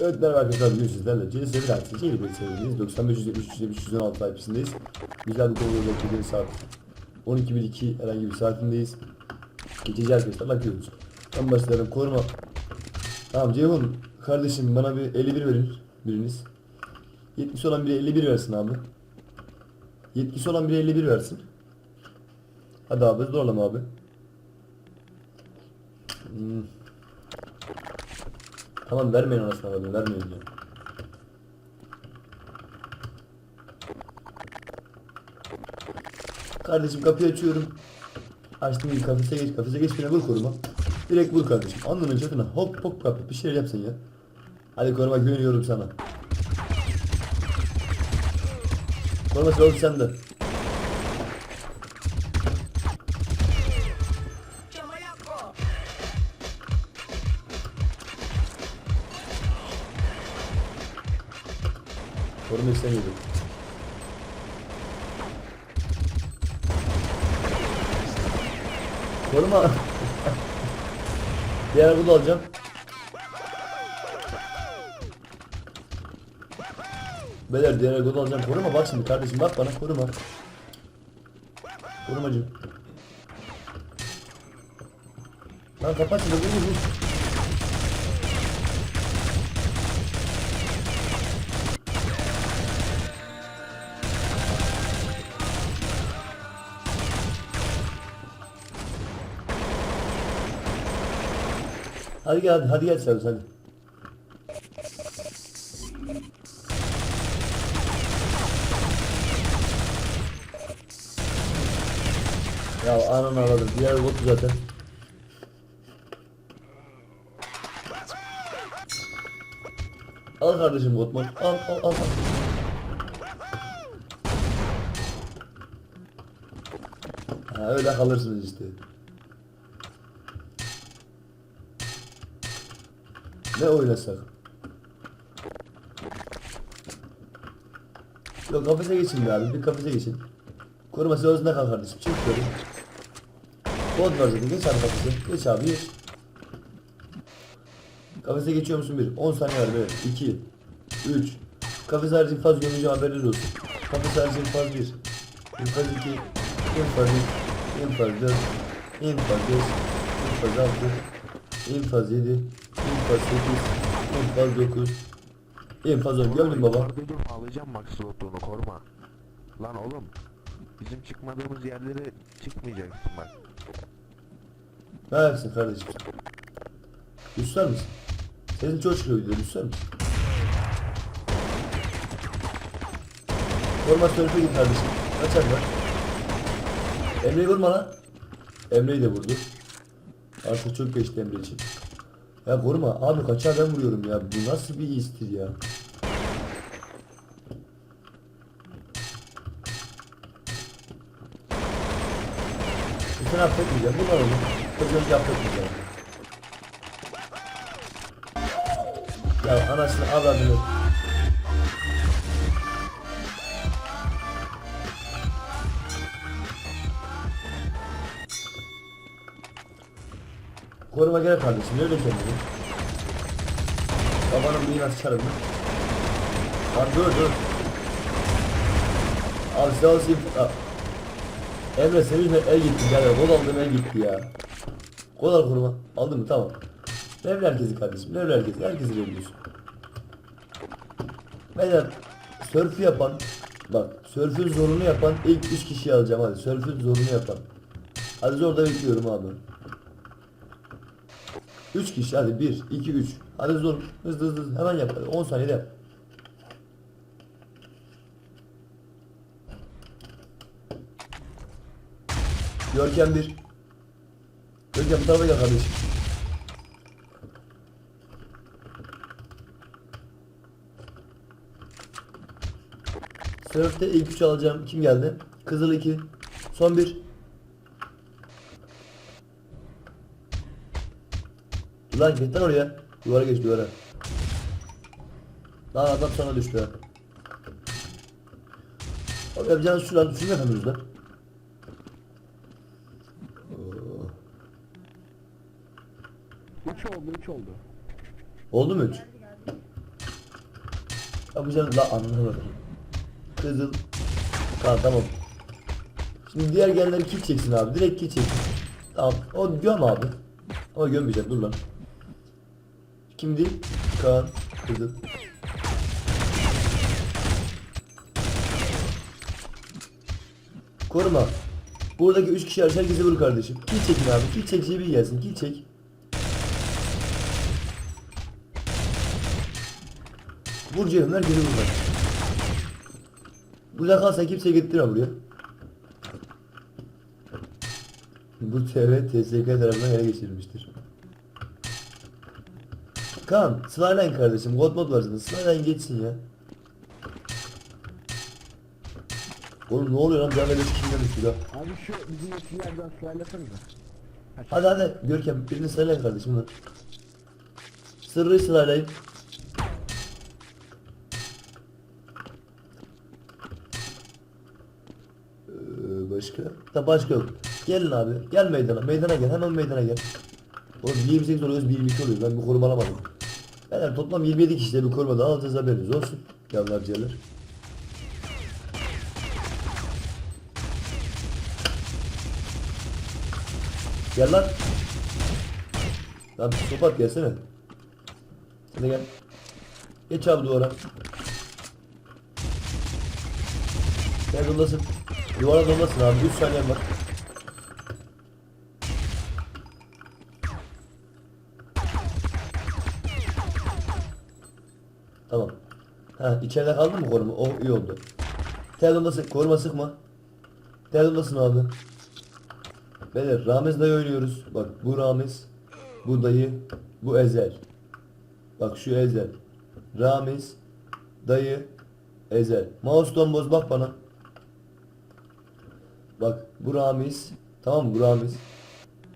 Evet merhaba arkadaşlar bugün sizlerle CS artı yeni bir serideyiz. 9573 IP'sindeyiz. Güzel bir konuyla beklediğiniz saat 12.02 herhangi bir saatindeyiz. Geçici arkadaşlar bakıyoruz. Ben başlarım koruma. Tamam Ceyhun kardeşim bana bir 51 verin biriniz. 70 olan biri 51 versin abi. 70 olan biri 51 versin. Hadi abi zorlama abi. Hmm. Tamam vermeyin anasını abi vermeyin ya. Kardeşim kapıyı açıyorum. Açtım iyi kafese geç kafese geç beni vur koruma. Direkt vur kardeşim. Alnının çatına hop hop kapı bir şeyler yapsın ya. Hadi koruma güveniyorum sana. Koruma sıra sende. Koruma istemiyorum. Koruma. Diğer bunu alacağım. Beyler diğer bunu alacağım. Koruma bak şimdi kardeşim bak bana koruma. Korumacım. Lan kapat şunu Hadi gel hadi, hadi gel servis hadi. Ya ananı aradım. Diğer botu zaten. Al kardeşim Botman. Al al al. al. Ha, öyle kalırsınız işte. Ne oynasak? Yok kafese geçin be abi. Bir kafese geçin. Koruma silahında kal kardeşim. Çık yukarı. Kod var zaten. Geç abi kafese. Geç abi geç. Kafese geçiyor musun bir? 10 saniye var böyle. 2 3 Kafes harici infaz gömücü haberiniz olsun. Kafes harici infaz 1 İnfaz 2 İnfaz 3 İnfaz 4 İnfaz 5 İnfaz 6 İnfaz 7 İnfaz 8 İnfaz 9 İnfaz 10 gördün baba. Alacağım bak slotunu koruma. Lan oğlum. Bizim çıkmadığımız yerlere çıkmayacaksın bak. Ne yapsın kardeşim? Üstler misin? Senin çok çıkıyor video üstler misin? Koruma sörfe git kardeşim. Kaçar var. Emre'yi vurma lan. Emre'yi de vurdu. Artık çok geçti Emre için. Ya koruma abi kaçar ben vuruyorum ya. Bu nasıl bir istir ya? Seni affetmeyeceğim. Bunlar olur. Kızını affetmeyeceğim. Ya anasını avradını. Koruma gel kardeşim. Öyle kendini. Babanın bir nasıl çarım. Lan dur dur. Abi silah alayım. Emre senin el gitti gel. Gol aldım el gitti ya. Gol al koruma. Aldın mı? Tamam. Levle herkesi kardeşim. Levle herkesi. Herkesi levliyorsun. Beyler sörfü yapan bak sörfün zorunu yapan ilk 3 kişiyi alacağım hadi sörfün zorunu yapan. Hadi zorda bekliyorum abi. 3 kişi hadi 1 2 3 hadi hızlı hızlı hızlı. hemen yap hadi 10 saniyede yap. Görkem 1 Görkem bu tarafa gel kardeşim. Sınıfta ilk 3 alacağım. Kim geldi? Kızıl 2. Son 1. Lan git lan oraya. Duvara geç duvara. Lan adam sana düştü ha. Abi yapacağınız şu lan. Şunu yapamıyoruz lan. 3 oldu 3 oldu. Oldu mu 3? Yapacağız la anlamadım. Kızıl. Tamam tamam. Şimdi diğer gelenleri kill çeksin abi. Direkt kill çeksin. Tamam. O göm abi. Ama gömmeyeceğim dur lan. Kimdi? Kaan. Kızıl. Koruma. Buradaki 3 kişi hariç herkese vur kardeşim. Kill çekin abi. Kill çek bir gelsin. Kill çek. Vur Ceyhun herkese vur bak. Burada kalsan kimseye getirme buraya. Bu TV TSK tarafından ele geçirilmiştir. Kaan, Skyline kardeşim, God mod var zaten. Skyline geçsin ya. Oğlum ne oluyor lan? Can ve kimden düştü ya? Abi şu bizim eskilerden sıraylasanıza. Hadi hadi Görkem birini Skyline kardeşim lan. Sırrı Skyline. Ee, başka? Da başka yok. Gelin abi. Gel meydana. Meydana gel. Hemen meydana gel. Oğlum 28 oluyoruz 22 oluyoruz. Ben bir koruma alamadım. Beyler toplam 27 kişide bir koruma daha alacağız haberiniz olsun. Yavrular ciğerler. Gel lan. Lan psikopat gelsene. Sen de gel. Geç abi duvara. Gel dolasın. Duvara dolasın abi. 3 saniyen var. Tamam. Ha içeride kaldı mı koruma? Oh iyi oldu. Telefonda sık, koruma sıkma. Telefontasın abi. Beyler Ramiz dayı oynuyoruz. Bak bu Ramiz. Bu dayı. Bu Ezel. Bak şu Ezel. Ramiz. Dayı. Ezel. Mouse'dan boz bak bana. Bak bu Ramiz. Tamam mı bu Ramiz.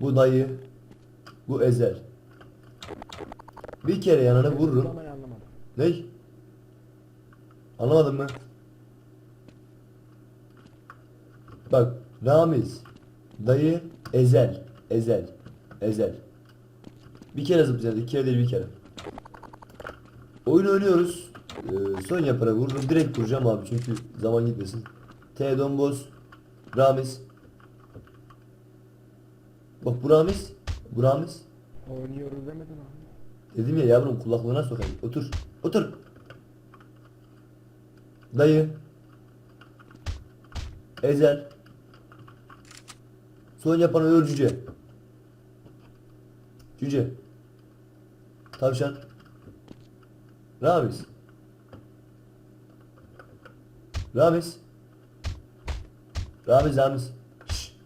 Bu dayı. Bu Ezel. Bir kere yanına vururum. Ama anlamadım. Mı? Bak Ramiz Dayı Ezel Ezel Ezel. Bir kere zıplayacağız iki kere değil bir kere. Oyun oynuyoruz. Ee, Son yapara vurdum direkt vuracağım abi çünkü zaman gitmesin. T Domboz Ramiz. Bak bu Ramiz Bu Ramiz. Oynuyoruz demedin abi. Dedim ya yavrum kulaklığına sokayım. Otur. Otur. Dayı. Ezel. Son yapan öğür cüce. Cüce. Tavşan. Ramiz. Ramiz. Ramiz Ramiz. Şşş.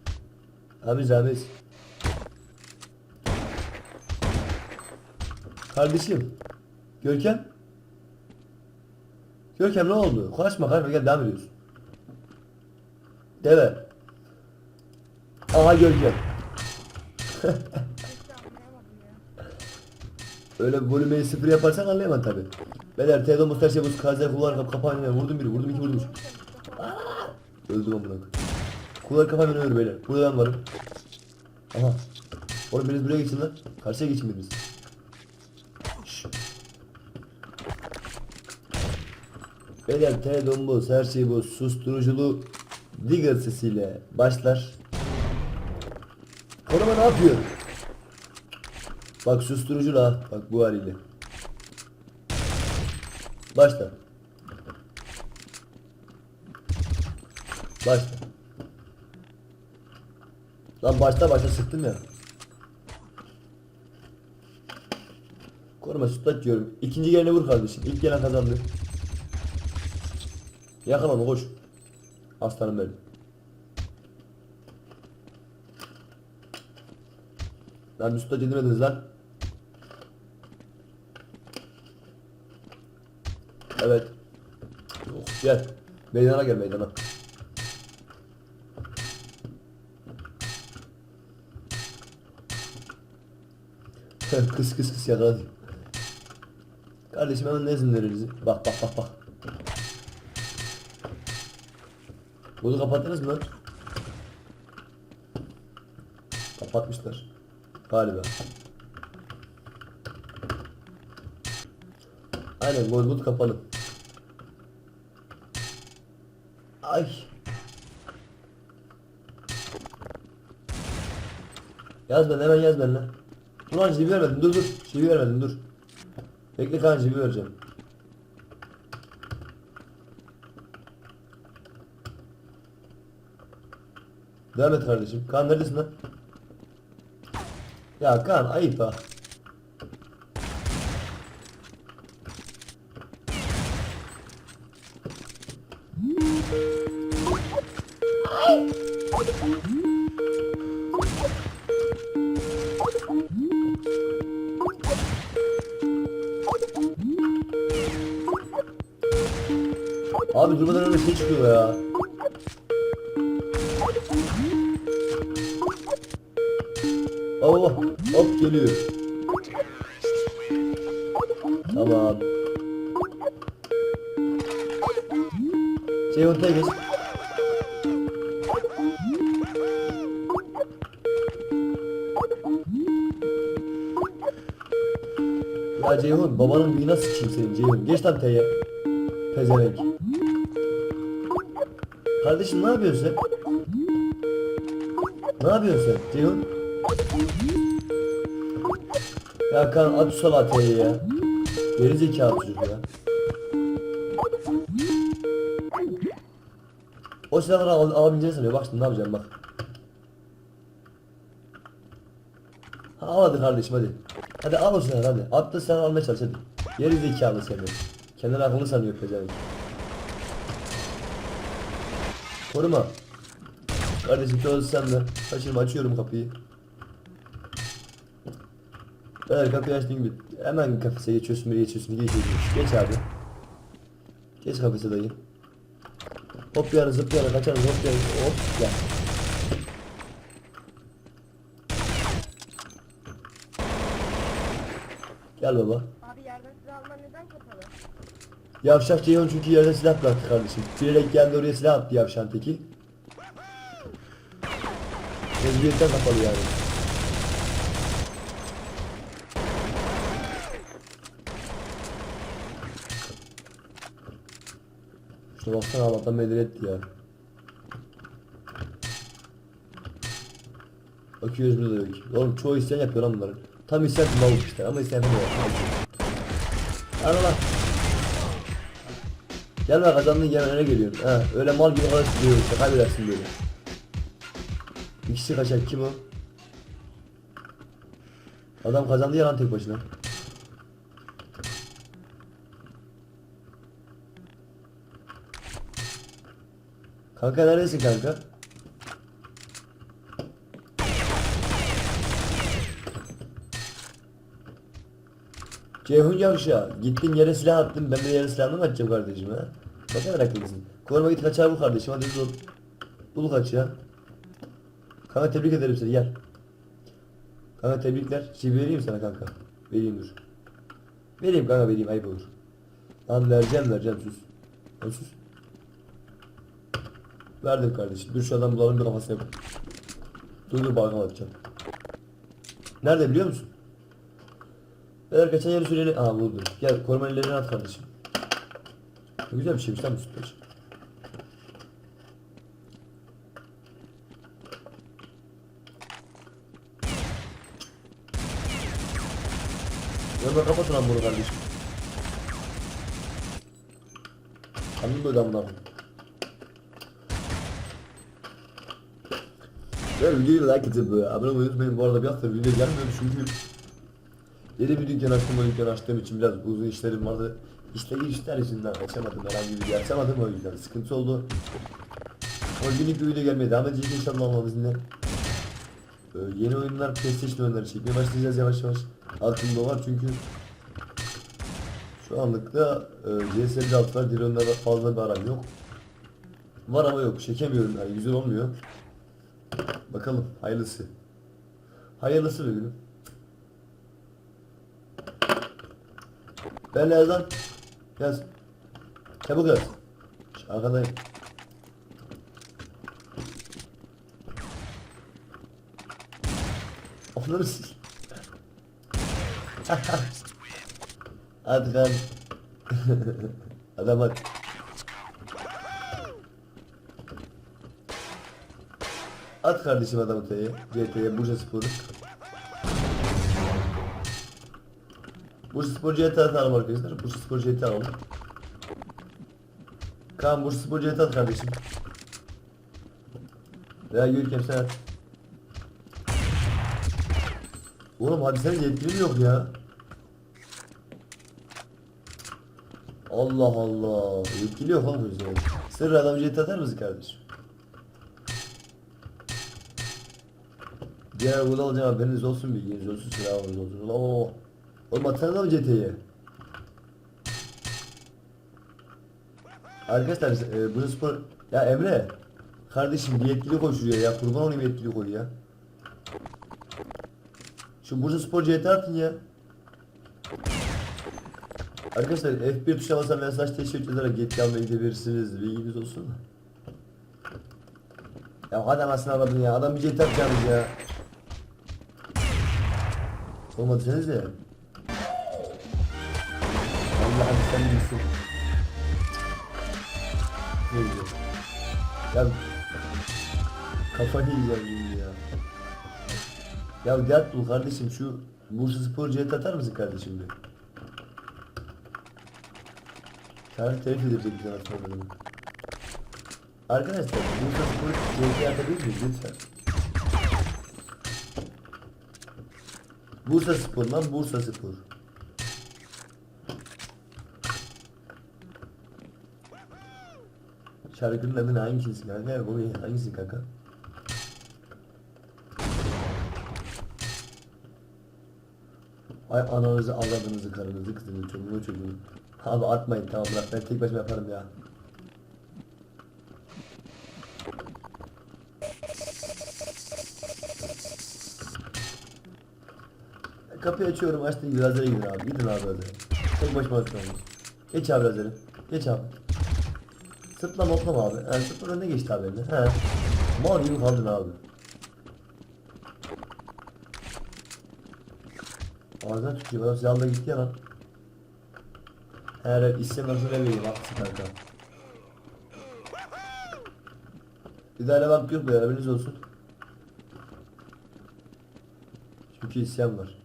Ramiz Ramiz. Kardeşim. Görkem. Görkem ne oldu? Konuşma kardeşim gel devam ediyoruz. Deve. Aha Görkem. Öyle bir sıfır yaparsan anlayamam tabi. Beyler Tedo Mustache bu kazer kullar kap kapağını vurdum biri vurdum iki vurdum üç. Öldüm amına. Kullar kapağını ölüyor beyler. Burada ben varım. Aha. Oğlum biriniz buraya geçin lan. Karşıya geçin biriniz. Beyler T domboz her şey bu susturuculu Digger sesiyle başlar. Koruma ne yapıyor? Bak susturucu la bak bu haliyle. Başla. Başla. Lan başta başta sıktım ya. Koruma sütlaç diyorum. İkinci gelene vur kardeşim. İlk gelen kazandı. Yakala onu koş. Aslanım benim. Lan bir sütlaç edemediniz lan. Evet. Yok gel. Meydana gel meydana. kıs kıs kıs yakaladım. Kardeşim hemen ne izin veririz? Bak bak bak bak. Bunu kapattınız mı? Kapatmışlar. Galiba. Aynen Golgut kapalı. Ay. Yaz ben hemen yaz ben lan. Ulan jibi vermedim dur dur. Jibi vermedim dur. Bekle kan jibi vereceğim. Devam et kardeşim. Kan neredesin lan? Ya kan ayıp ha. Tamam. Ortaya geç. Ya Ceyhun babanın büyüğüne sıçayım senin Ceyhun. Geç lan T'ye. Pezevenk. Kardeşim ne yapıyorsun sen? Ne yapıyorsun sen Ceyhun? Ya kan at şu salağı T'ye ya. Geri zekalı çocuk ya. O silahları al, alabileceğini sanıyor. Bak şimdi ne yapacağım bak. Ha, al hadi kardeşim hadi. Hadi al o silahları hadi. Atla silahını almaya çalış hadi. Geri zekalı seni. Kendini akıllı sanıyor pezevenk. Koruma. Kardeşim söz sen de. Kaçırma açıyorum kapıyı. Evet kapıyı açtığın gibi hemen kafese geçiyorsun bir geçiyorsun geç geç geç. Abi. Geç kafese dayı. Hop yana zıp yana kaçarız hop yana hop gel. Gel baba. Abi yerden silah alman neden kapalı? Yavşak Ceyhun çünkü yerde silah bıraktı kardeşim. Bilerek geldi oraya silah attı yavşan teki. Mecburiyetten kapalı yani. Şuna baksana Allah'tan etti ya. Bakıyoruz burada ki. Oğlum çoğu isteyen yapıyor lan bunları. Tam isteyen mal işte ama isteyen yapamıyor. Ana lan. Gelme kazandın gelmene geliyorsun. Ha, öyle mal gibi kadar diyor işte kaybedersin böyle. Bir kişi kaçar kim o? Adam kazandı ya lan tek başına. Kanka neredesin kanka? Ceyhun Yavşa, gittin yere silah attın, ben de yere silahını mı atacağım kardeşim ha? Ne kadar akıllısın. Koruma git kaçar bu kardeşim, hadi bul. Bul kaç ya. Kanka tebrik ederim seni, gel. Kanka tebrikler. Şey vereyim sana kanka. Vereyim dur. Vereyim kanka vereyim, ayıp olur. Lan vereceğim vereceğim sus. Lan sus. Verdim kardeşim. Dur şu adam bulalım kafasına yapalım. Dur dur balkona atacağım. Nerede biliyor musun? Eğer geçen yeri süreli... Aha buldum. Gel koruma ellerini at kardeşim. Ne güzel bir şeymiş lan bu sütlaç. Yanına kapatın lan bunu kardeşim. Kanım böyle amına koyayım. Ve videoyu like atıp e, abone olmayı unutmayın. Bu arada bir hafta video gelmiyordu çünkü Yeni bir dükkan açtım o dükkan açtığım için biraz uzun işlerim vardı. İşte işler yüzünden açamadım herhangi bir video açamadım o yüzden sıkıntı oldu. O günlük bir video gelmeye devam edecek inşallah bizimle. Ee, yeni oyunlar PlayStation oyunları çekmeye başlayacağız yavaş yavaş. Aklımda var çünkü şu anlıkta e, CS 1.6 var diğer oyunlarla fazla bir aram yok. Var ama yok çekemiyorum yani güzel olmuyor. Bakalım hayırlısı. Hayırlısı bir günüm. Ben Lerzan. Yaz. Çabuk yaz. Arkadayım. Onları sil. hadi kan. Adam hadi. At kardeşim adamı T'ye. GT'ye Bursa Spor'u. Bursa Spor GT atalım arkadaşlar. Bursa Spor GT alalım. Kaan Bursa Spor GT at kardeşim. Veya Görkem sen at. Oğlum hadi sen yetkilim yok ya. Allah Allah. Yetkili yok oğlum senin. Sırrı adam jet atar mısın kardeşim? Diğer gol alacağım haberiniz olsun bilginiz olsun silahınız olsun. Oo. Oğlum atsana mı CT'ye? Arkadaşlar e, bu spor... Ya Emre. Kardeşim bir yetkili şuraya ya. Kurban olayım yetkili koy ya. Şu Bursa Spor CT atın ya. Arkadaşlar F1 tuşuna basan mesaj teşvik ederek yetki almaya gidebilirsiniz. Bilginiz olsun. Ya hadi anasını avradın ya. Adam bir CT atacağınız ya. Olmadı ya. Allah'ım sen bilirsin. Ne? Ya kafayı yiyeceğim şimdi ya. Ya Deadpool kardeşim şu Bursa Spor jet atar mısın kardeşim bir? Tarih telif edecek bize aslında Arkadaşlar Bursa Spor jet atabilir miyiz lütfen? Bursa Spor lan Bursa Spor. Şarkının adı ne hangisi kanka? Bu hangisi kanka? Ay ananızı avradınızı karınızı kızını çocuğunu çocuğunu. Abi atmayın tamam bırak ben tek başıma yaparım ya. Kapıyı açıyorum açtım Grazer'e gidin abi gidin abi Grazer'e. Tek başıma atıyorum. Geç abi Grazer'e. Geç abi. Sırtla moklama abi. Yani sırtla önüne geçti abi eline. He. Mal gibi kaldın abi. Ağzına tutuyor. Adam silahla gitti ya lan. Her ev istem nasıl ev vereyim haklısın kanka. Bir daha bak yok be haberiniz olsun. Çünkü isyan var.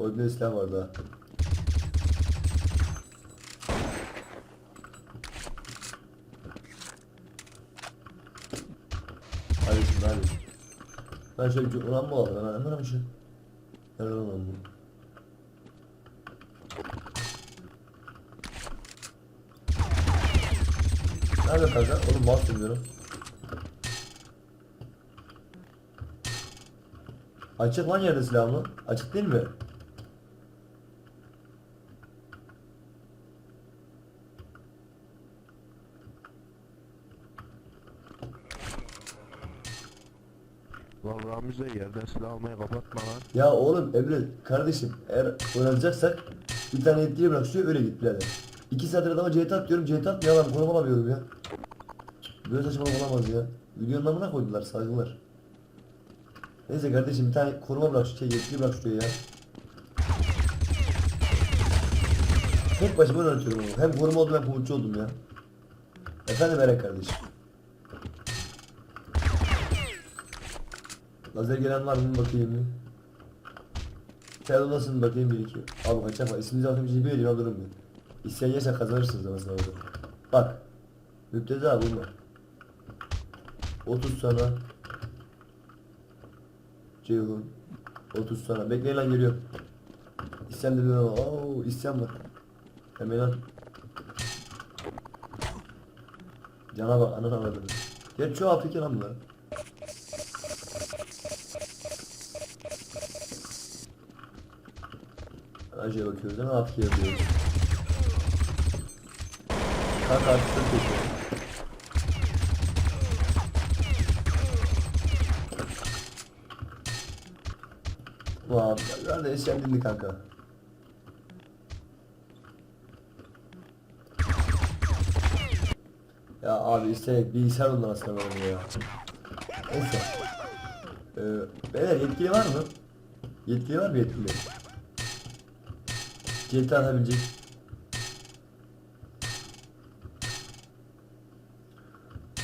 Oyunda isyan var daha. Şimdi hadi. Ben şöyle bir ulan mı aldım? Ben hemen şu. Nerede lan bu? Nerede kanka? Oğlum bahsediyorum. Açık lan yerde silahımı. Açık değil mi? Lan Ramize yerden silah almaya kapatma lan. Ya oğlum Emre kardeşim eğer oynanacaksak bir tane yetkili bırak şuraya öyle git birader. İki saattir adama CT at diyorum CT atmıyor lan konum alamıyorum ya. Böyle saçmalık olamaz ya. Videonun namına koydular saygılar. Neyse kardeşim bir tane koruma bırak şu şey bırak şuraya ya. Tek başıma yönetiyorum onu. Hem koruma oldum hem komutçu oldum ya. Efendim Eren kardeşim. Lazer gelen var mı bakayım. Sen odasın bakayım bir iki. Abi kaçak var. İsminizi atayım bir bir alırım bir. İsteyen yerse kazanırsınız ama sınavda. Bak. Müpteza bulma. 30 sana. Ceyhun. 30 sana. Bekleyin lan geliyor. İsyan dedi ama. Oo isyan var. Hemen lan. Cana bak ananı avradını. Geç şu Afrika lan bunlar. Aşağıya bakıyoruz? Afrika yapıyoruz. Kanka artık ben de eşyan dinli kanka. Ya abi isteyerek bilgisayar olmamasına bana ya. Neyse. Ee, beyler yetkili var mı? Yetkili var mı yetkili? GTA atabilecek.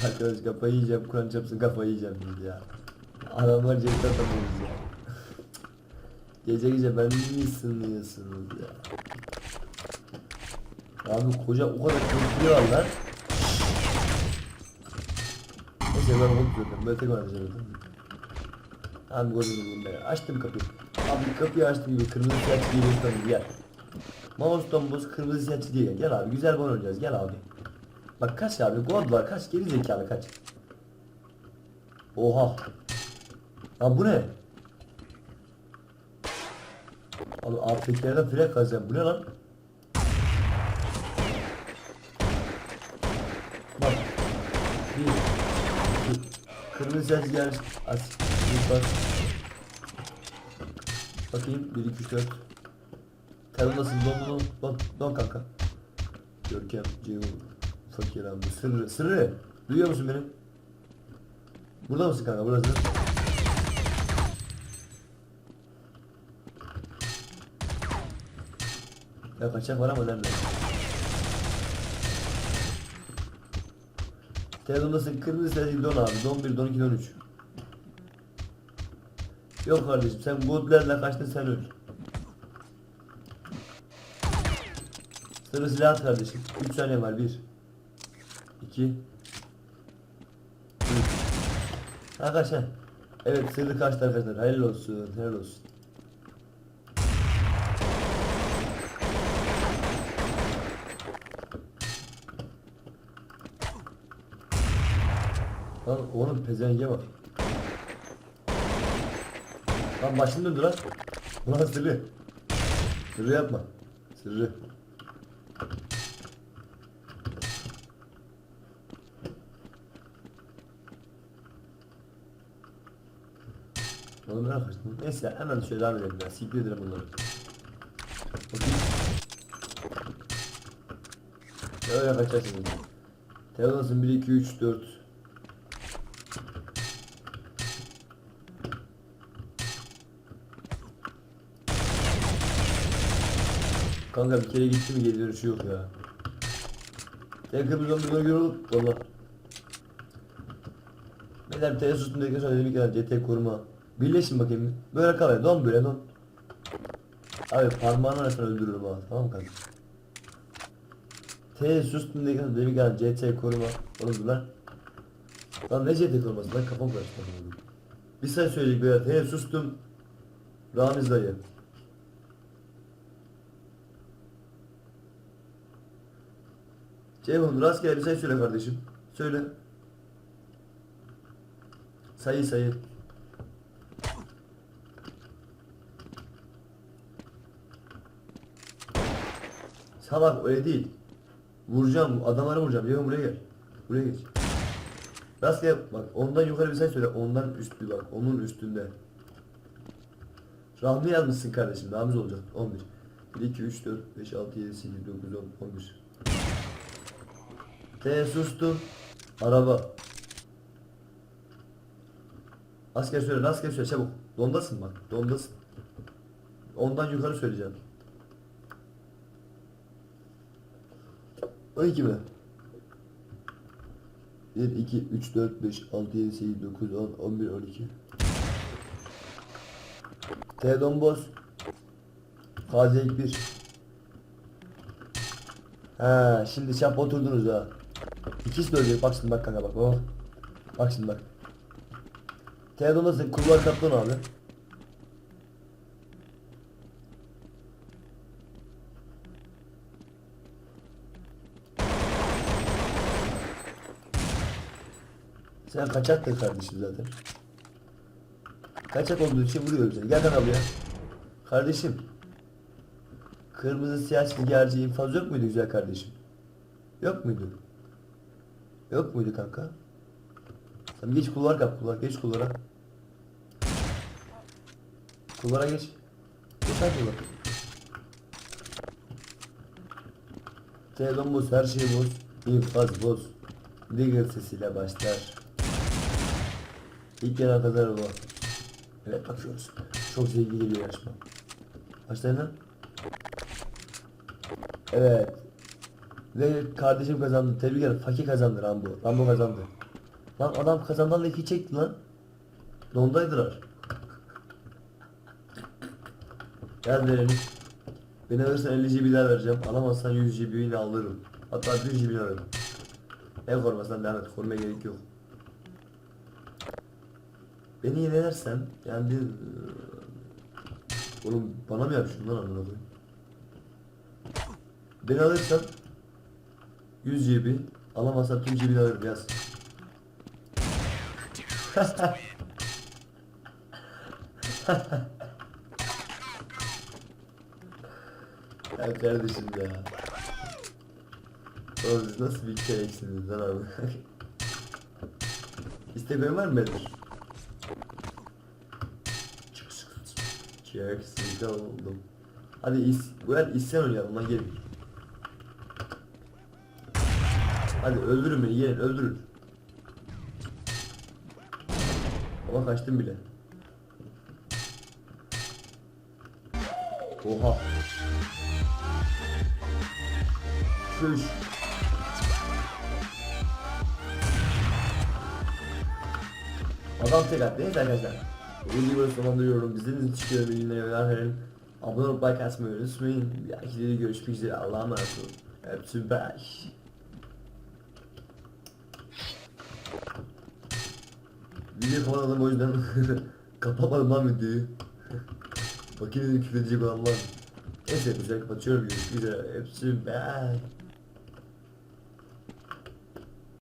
Arkadaş kafayı yiyeceğim, Kur'an çarpsın kafayı yiyeceğim biz ya. Adamlar GTA atamıyoruz ya. Gece gece ben mi sınıyorsunuz ya? Abi koca o kadar lan. Neyse ben unutuyordum. Ben tek oynayacağım. Abi gözümü ben. Açtım kapıyı. Abi kapıyı açtım gibi kırmızı siyah gibi bir gel. Mouse tombuz kırmızı siyah diye gel. Abi güzel bon oynayacağız gel abi. Bak kaç abi gold var kaç geri zekalı kaç. Oha. Lan bu ne? Abi APK'lerden frek kazacağım. Bu ne lan? Bak. Bir. iki. Kırmızı ses gelmiş. Aç. Bir bak. Bakayım. 1, 2, 3, 4. Karın nasıl? Don, don, don, don kanka. Görkem, Ceyhun, Fakir abi. Sırrı, sırrı. Duyuyor musun beni? Burada mısın kanka? Burası. Ya kaçak var ama nerede? Televizyondasın kırmızı sesli don abi. Don 1, don 2, don 3. Yok kardeşim sen goodlerle kaçtın sen öl. Sırrı silah at kardeşim. 3 saniye var 1 2 3 Arkadaşlar Evet sırrı kaçtı arkadaşlar hayırlı olsun hayırlı olsun. Lan oğlum pezenge bak. Lan başını döndü lan. Ulan sırrı. Sırrı yapma. Sırrı Oğlum ne kaçtın? Neyse hemen şöyle devam edelim ya. Siktir ederim bunları. Öyle kaçarsın. Telefonsun 1, 2, 3, 4. Kanka bir kere gitti mi geri dönüşü yok ya. Tek kırmızı omuzuna yorulup valla. Beyler TS üstündeki söylediğim kadar CT koruma. Birleşin bakayım. Böyle kal. Don böyle don. Abi parmağını arasına öldürürüm ha. Tamam mı kanka? TS üstündeki söylediğim kadar CT koruma. Oğlum lan. Lan ne CT koruması lan kafam karıştı. Bir say söyleyecek beyler. TS sustum. Ramiz dayı. Ceyhun rastgele bir say söyle kardeşim. Söyle. Sayı sayı. Salak öyle değil. Vuracağım, adamları vuracağım. Ceyhun buraya gel. Buraya geç. Rastgele bak ondan yukarı bir say söyle. Ondan üst bir bak. Onun üstünde. Rahmi yazmışsın kardeşim. Rahmiz olacak. 11. 1, 2, 3, 4, 5, 6, 7, 8, 9, 10, 11. T sustum. Araba. Asker söyle, asker söyle çabuk. Dondasın bak, dondasın. Ondan yukarı söyleyeceğim. 12 mi? 1, 2, 3, 4, 5, 6, 7, 8, 9, 10, 11, 12. T domboz. KZ 1. Ha, şimdi çap oturdunuz ha. İkisi de ölecek. Bak şimdi bak kanka bak. Bak, bak şimdi bak. Teodon'da kulvar kaptan abi. Sen kaçaktın kardeşim zaten. Kaçak olduğu için vuruyorum seni. Gel kanka buraya. Kardeşim. Kırmızı siyah çizgi infaz yok muydu güzel kardeşim? Yok muydu? Yok muydu kanka? Sen geç kulvar kap kulvar geç kulvara. Kulvara geç. Geç hadi kulvar. Telefon boz her şey boz. İnfaz boz. Digger sesiyle başlar. İlk kadar bu. Evet bakıyoruz. Çok zevkli geliyor yarışma. Başlayın lan. Evet. Ve kardeşim kazandı. Tebrik ederim. Fakir kazandı Rambo. Rambo kazandı. Lan adam kazandan da iki çekti lan. Dondaydılar. Gel verelim. Beni alırsan 50 GB daha vereceğim. Alamazsan 100 GB yine alırım. Hatta 100 GB alırım. Ev korumasan devam et. Korumaya gerek yok. Beni yenersen yani bir... Oğlum bana mı yapıyorsun lan amına koyayım? Beni alırsan 100 GB alamazsan tüm GB'ni alırım yaz. ya kardeşim ya. Oğlum siz nasıl bir kereksiniz lan abi? İstemeyen var mı Bedir? Çek sıkı oldum. Hadi is, bu el isyan oynayalım lan gelin. Hadi öldürün beni gelin öldürün. Ama kaçtım bile. Oha. Şuş. Adam tek attı. Neyse arkadaşlar. Videoyu burada sonlandırıyorum. Bizlerin için çıkıyor bilgilerine yönlendirin. Abone olup like atmayı unutmayın. Bir dahaki videoda görüşmek üzere. Allah'a emanet olun. Hepsi bye. Video kapatmadım o yüzden kapatmadım lan videoyu. Makineyi küfredecek olan var. Neyse güzel kapatıyorum. Görüşmek üzere. Hepsi bye.